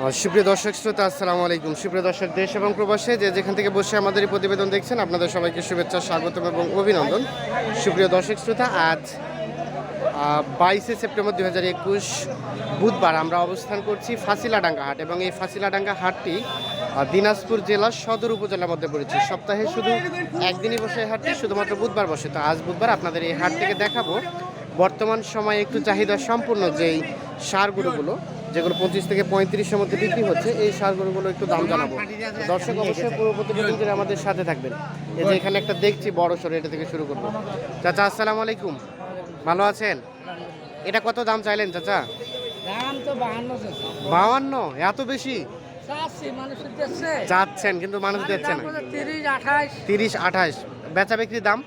সুপ্রিয় দর্শক শ্রোতা, আসসালামু আলাইকুম। সুপ্রিয় দর্শক, দেশ এবং প্রবাসে যে যেখান থেকে বসে আমাদের এই প্রতিবেদন দেখছেন, আপনাদের সবাইকে শুভেচ্ছা, স্বাগতম এবং অভিনন্দন। সুপ্রিয় দর্শক শ্রোতা, আজ বাইশে সেপ্টেম্বর দু হাজার একুশ বুধবার আমরা অবস্থান করছি ফাঁসিলাডাঙ্গা হাট এবং এই ফাঁসিলাডাঙ্গা হাটটি দিনাজপুর জেলার সদর উপজেলার মধ্যে পড়েছে। সপ্তাহে শুধু একদিনই বসে হাটটি, শুধুমাত্র বুধবার বসে। তো আজ বুধবার আপনাদের এই হাট থেকে দেখাবো। বর্তমান সময়ে একটু চাহিদা সম্পূর্ণ যেই সার গরুগুলো যেগুলো পঁচিশ থেকে পঁয়ত্রিশের মধ্যে বিক্রি হচ্ছে এই সার গরুগুলো একটু দাম জানাব। দর্শক অবশ্যই পুরো প্রতিবেদন করে আমাদের সাথে থাকবেন। এই যে এখানে একটা দেখছি বড় সড়ো এটা থেকে শুরু করব। চাচা আসসালামু আলাইকুম। ভালো আছেন? এটা কত দাম চাইলেন চাচা? বাহান্ন এত বেশি? চাচ্ছি চাচ্ছেন কিন্তু মানুষ দিচ্ছে না। তিরিশ আঠাশ বেচা বিক্রির দাম?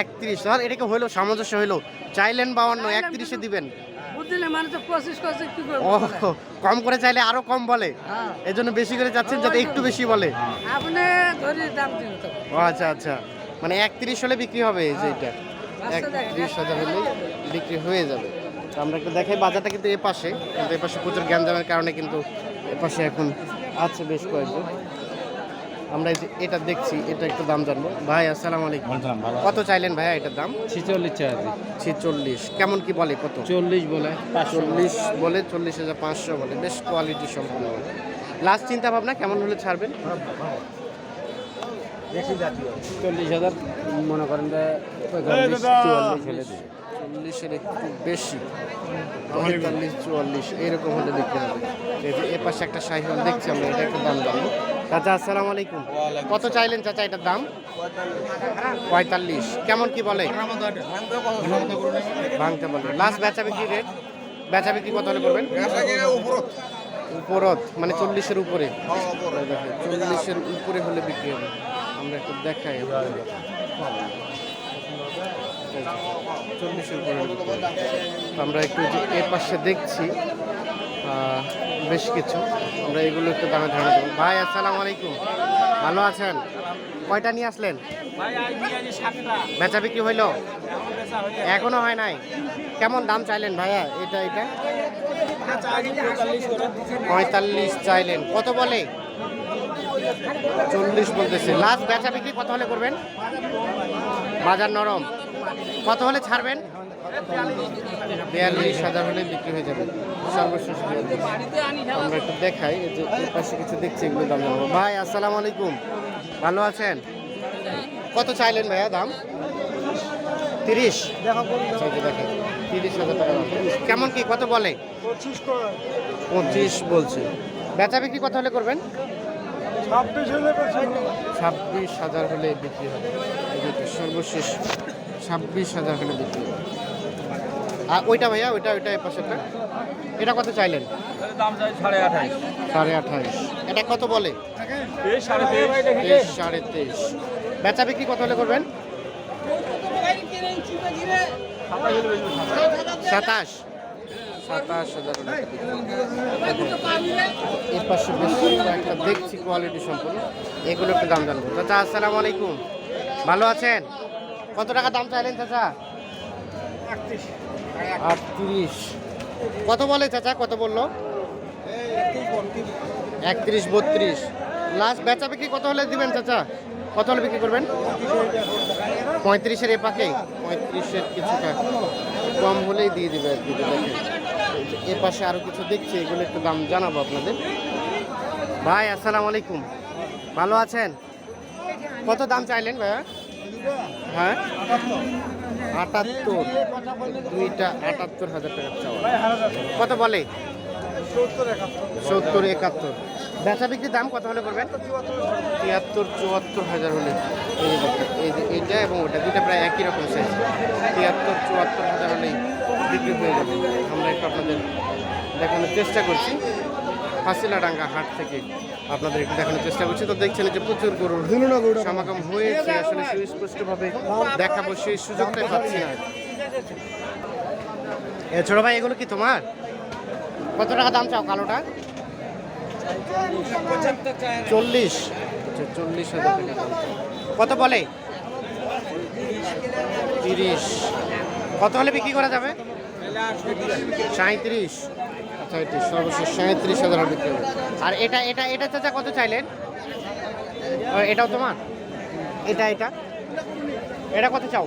একত্রিশ ধর এটাকে হইল সামঞ্জস্য হইল চাইলেন বাউান্ন একত্রিশে দিবেন। বুঝলি মানুষ পঁচিশ করছে কি করব ও কম করে চাইলে আরও কম বলে। হ্যাঁ। এই জন্য বেশি করে চাচ্ছেন যাতে একটু বেশি বলে। আপনি ধরি দাম দিন ও আচ্ছা আচ্ছা। মানে একত্রিশ হলে বিক্রি হবে এই যে এটা। আচ্ছা, একত্রিশ হাজার হলে বিক্রি হয়ে যাবে। তো আমরা একটু দেখাই বাজারটা কিন্তু এ পাশে কিন্তু এ পাশে প্রচুর গ্যাঞ্জামের কারণে কিন্তু এ পাশে এখন আছে বেশ কয়েকজন। আমরা এই যে এটা দেখছি এটা একটু দাম জানব। ভাই আসসালামু আলাইকুম। কত চাইলেন ভাইয়া এটার দাম? ছিচল্লিশ চার্জ ছিচল্লিশ। কেমন কি বলে কত? চল্লিশ বলে চল্লিশ বলে চল্লিশ হাজার পাঁচশো বলে। বেশ কোয়ালিটি সম্পূর্ণ লাস্ট চিন্তা ভাবনা কেমন হলে ছাড়বেন? চল্লিশ হাজার মনে করেন চল্লিশের একটু বেশি। পঁয়তাল্লিশ চুয়াল্লিশ এরকম হলে দেখতে হবে। এই যে এ পাশে একটা সাইকেল দেখছি আমরা এটা একটু দাম জানব। চাচা আসসালামু আলাইকুম। কত চাইলেন চাচা এটার দাম? পঁয়তাল্লিশ। কেমন কি বলে? ভাঙতে বলে। লাস্ট বেচা বিক্রি রেট বেচা বিক্রি কত হলে করবেন? উপরত মানে চল্লিশের উপরে। চল্লিশের উপরে হলে বিক্রি হবে। আমরা একটু দেখাই চল্লিশের উপরে আমরা একটু এর পাশে দেখছি বেশ কিছু। আমরা এগুলো একটু দামে ধারণা দেবো ভাই আসসালামু আলাইকুম। ভালো আছেন? কয়টা নিয়ে আসলেন? বেচা বিক্রি হইল? এখনও হয় নাই? কেমন দাম চাইলেন ভাইয়া? এটা এটা? পঁয়তাল্লিশ চাইলেন। কত বলে? চল্লিশ বলতেছে। লাস্ট বেচা বিক্রি কত হলে করবেন? বাজার নরম। কত হলে ছাড়বেন? বিয়াল্লিশ হাজার হলে বিক্রি হয়ে যাবে। সর্বশেষ। আমরা একটু দেখাই যে পাশে কিছু দেখছি এগুলো দাম জানাব। ভাই আসসালামু আলাইকুম। ভালো আছেন? কত চাইলেন ভাইয়া দাম? তিরিশ। আচ্ছা, দেখেন তিরিশ হাজার টাকা কেমন কি কত বলে? পঁচিশ বলছে। বেচা বিক্রি কত হলে করবেন? ছাব্বিশ হাজার হলে বিক্রি হবে। সর্বশেষ ছাব্বিশ হাজার হলে বিক্রি হবে। আর ওইটা ভাইয়া ওইটা ওইটা এ পাশেরটা। এটা কত চাইলেন? দাম চাই সাড়ে আঠাশ সাড়ে আঠাইশ। এটা কত বলে? সাড়ে তেইশ। সাড়ে তেইশ। বেচা বিক্রি কত হলে করবেন? সাতাশ। সাতাশ হাজার এর পাশে বেশ একটা দেখছি কোয়ালিটি সম্পূর্ণ। এগুলো একটু দাম জানব। চাচা আসসালামু আলাইকুম। ভালো আছেন? কত টাকা দাম চাইলেন চাচা? আটত্রিশ। কত বলে চাচা? কত বলল? একত্রিশ, বত্রিশ। লাস্ট বেচা বিক্রি কত হলে দিবেন চাচা? কত হলে বিক্রি করবেন? পঁয়ত্রিশের এ পাকে? পঁয়ত্রিশের কিছুটা কম হলেই দিয়ে দিবে আর কি এ পাশে আরও কিছু দেখছি, এগুলো একটু দাম জানাব আপনাদের। ভাই, আসসালামু আলাইকুম। ভালো আছেন? কত দাম চাইলেন ভাইয়া? হ্যাঁ? আটাত্তর। দুইটা আটাত্তর হাজার টাকা চাওয়া। কত বলে? সত্তর একাত্তর। বেচা বিক্রির দাম কত হলে করবেন? তিয়াত্তর চুয়াত্তর হাজার হলে। এই যে এইটা এবং ওটা দুইটা প্রায় একই রকম সাইজ তিয়াত্তর চুয়াত্তর হাজার হলেই বিক্রি হয়ে যাবে। আমরা একটু আপনাদের দেখানোর চেষ্টা করছি। ফাঁসিলাডাঙ্গা হাট থেকে আপনাদের একটু দেখানোর চেষ্টা করছি। তো দেখছেন যে প্রচুর গরুর সমাগম হয়েছে আসলে সুস্পষ্টভাবে দেখাবো সেই সুযোগটাই পাচ্ছি না। ছোট ভাই এগুলো কি তোমার? কত টাকা দাম চাও কালোটা? চল্লিশ। আচ্ছা, চল্লিশ কত বলে? তিরিশ। কত হলে বিক্রি করা যাবে? সাঁত্রিশ সাঁত্রিশ, সর্বশেষ সাঁত্রিশ হাজার বিক্রি হবে আর এটা এটা এটা চাচা কত চাইলেন? এটাও তোমার? এটা এটা? এটা কত চাও?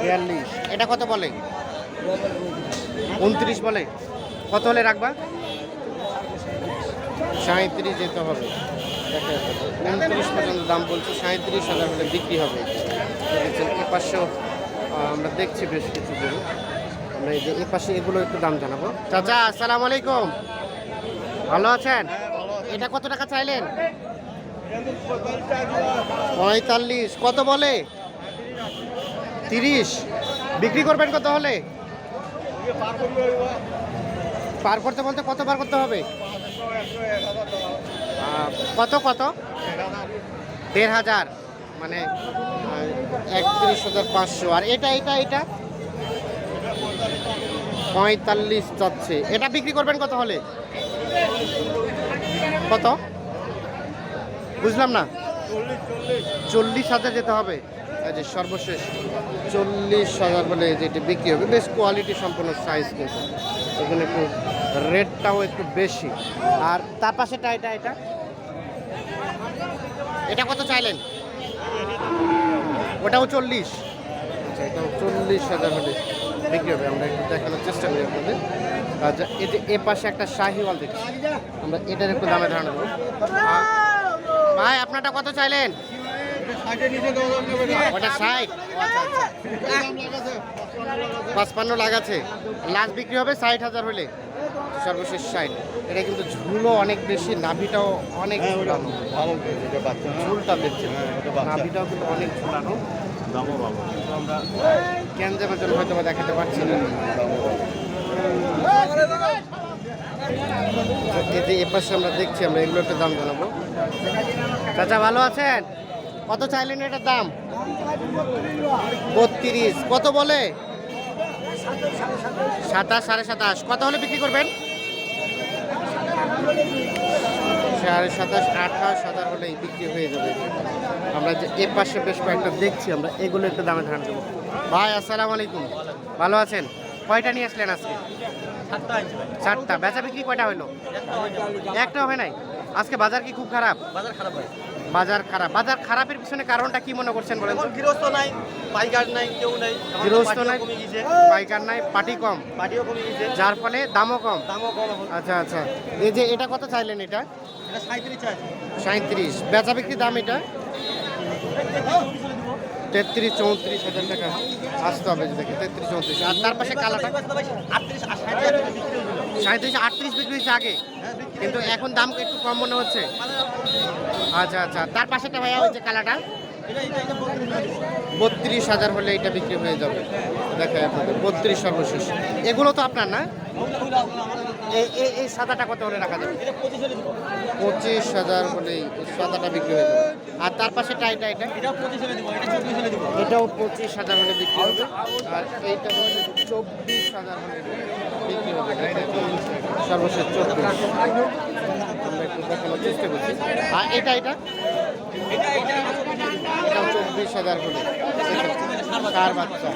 বিয়াল্লিশ। এটা কত বলে? উনত্রিশ বলে। কত হলে রাখবা? সাঁত্রিশ যেতে হবে। উনত্রিশ পর্যন্ত দাম বলছে, সাঁত্রিশ হাজার হলে বিক্রি হবে। এ পাশেও আমরা দেখছি বেশ কিছু গরু। আমরা যে এ পাশে এগুলো একটু দাম জানাব। চাচা, আসসালামু আলাইকুম। ভালো আছেন? এটা কত টাকা চাইলেন? পঁয়তাল্লিশ। কত বলে? তিরিশ। বিক্রি করবেন কত হলে? পার করতে বলতে কত বার করতে হবে? কত কত? দেড় হাজার। মানে একত্রিশ হাজার পাঁচশো। আর এটা এটা এটা? পঁয়তাল্লিশ যাচ্ছে। এটা বিক্রি করবেন কত হলে? কত? বুঝলাম না। চল্লিশ হাজার যেতে হবে। যে সর্বশেষ চল্লিশ হাজার বলে যেটি বিক্রি হবে। বেশ কোয়ালিটি সম্পন্ন সাইজ কিন্তু। এখানে একটু রেটটাও একটু বেশি। আর তার পাশেটা এটা এটা? এটা কত চাইলেন? ওটাও চল্লিশ। আচ্ছা এটাও চল্লিশ হাজার হলে। বিক্রি হবে আমরা একটু দেখানোর চেষ্টা করি আপনাদের। যা- এই যে এ পাশে একটা শাহিওয়াল দেখছি। আমরা এটার একটু দামে ধারণা দেবো। ভাই আপনারটা কত চাইলেন? ওটা ষাট। আচ্ছা আচ্ছা। পাঁচপান্ন লাগাছে লাস্ট বিক্রি হবে ষাট হাজার হলে। সর্বশেষ ষাট। এটা কিন্তু ঝুলও অনেক বেশি নাভিটাও অনেক ঝুলানো। ঝুলটা দেখছেন। নাভিটাও কিন্তু অনেক ঝুলানো। দেখাতে পারছি না। আমরা দেখছি, আমরা দাম চাচা, ভালো আছেন? কত চাইলেন এটার দাম? বত্রিশ। কত বলে? সাতাশ, সাড়ে সাতাশ। কত হলে বিক্রি করবেন? সাড়ে সাতাশ আঠাশ হাজার হলেই বিক্রি হয়ে যাবে। আমরা যে এ পাশে বেশ কয়েকটা দেখছি আমরা এগুলো একটু দামে ধারণ দেবো ভাই আসসালামু আলাইকুম। ভালো আছেন? কয়টা নিয়ে আসলেন আজকে? চারটা বেচা বিক্রি কয়টা হইল? একটা হয় নাই? আজকে বাজার কি খুব খারাপ? বাজার খারাপ হয় বাজার খারাপ। বাজার খারাপের পিছনে কারণটা কি মনে করছেন বলেন? এখন গৃহস্থ নাই পাইকার নাই কেউ নাই। গৃহস্থ নাই কমে গেছে। পাইকার নাই পাটি কম। পাটিও কমে গেছে। যার ফলে দামও কম। দামও কম আচ্ছা আচ্ছা। এই যে এটা কত চাইলেন এটা? এটা সাঁত্রিশ চাই। সাঁত্রিশ বেচা বিক্রি দাম এটা? তেত্রিশ চৌত্রিশ হাজার টাকা। আসতে হবে দেখে তেত্রিশ চৌত্রিশ। আর তার পাশে কালাটা সাঁত্রিশ আটত্রিশ বিক্রি হয়েছে আগে? কিন্তু এখন দাম একটু কম মনে হচ্ছে? আচ্ছা আচ্ছা। তার পাশে পাশেটা ভাইয়া ওই যে কালাটা বত্রিশ হাজার হলে এটা বিক্রি হয়ে যাবে। দেখে আপনাদের, বত্রিশ সর্বশেষ। এগুলো তো আপনার না? এই এই- এই সাদাটা কত হলে রাখা যাবে? পঁচিশ হলে হাজার হলেই সাদাটা বিক্রি হয়ে যাবে। আর তার পাশে টাইটা এটা এটাও পঁচিশ হলে দিব এটা চব্বিশ হলে দিব। এটাও পঁচিশ হাজার হলে বিক্রি হবে আর এইটা হচ্ছে চব্বিশ হাজার হলে বিক্রি হবে সর্বশেষ চব্বিশ। আমরা একটু দেখানোর চেষ্টা করছি। আর এটা এটা? এটাও চব্বিশ হাজার হলে চার বাচ্চা।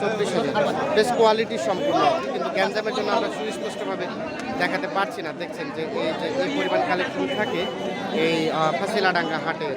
চব্বিশ হাজার। বেশ কোয়ালিটি সম্পূর্ণ। কিন্তু গ্যাঞ্জামের জন্য আমরা সুস্পষ্টভাবে দেখাতে পারছি না। দেখছেন যে এই যে, এই পরিমাণ কালেকশন থাকে এই ফাঁসিলাডাঙ্গা হাটে।